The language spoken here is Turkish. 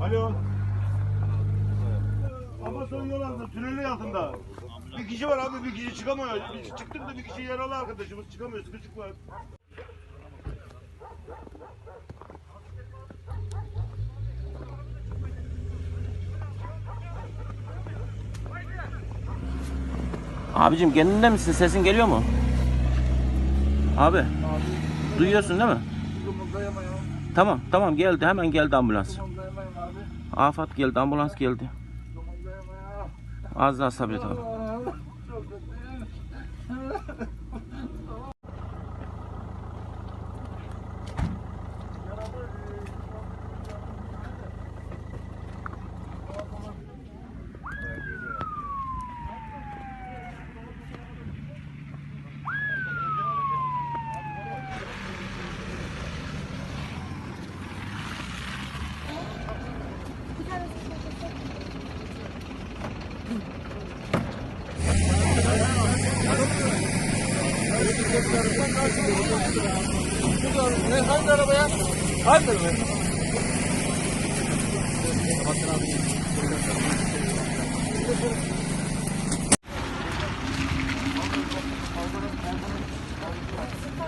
Alo. Amason yol altında, tünelin altında. Bir kişi var abi, bir kişi çıkamıyor. Biz çıktık da bir kişi yaralı arkadaşımız çıkamıyor, sıkışık var. Abicim kendinde misin? Sesin geliyor mu? Abi. Duyuyorsun değil mi? Tamam tamam geldi hemen geldi ambulans. Afat geldi ambulans geldi. Az daha sabret abi. Hangi arabaya? Hangi arabaya?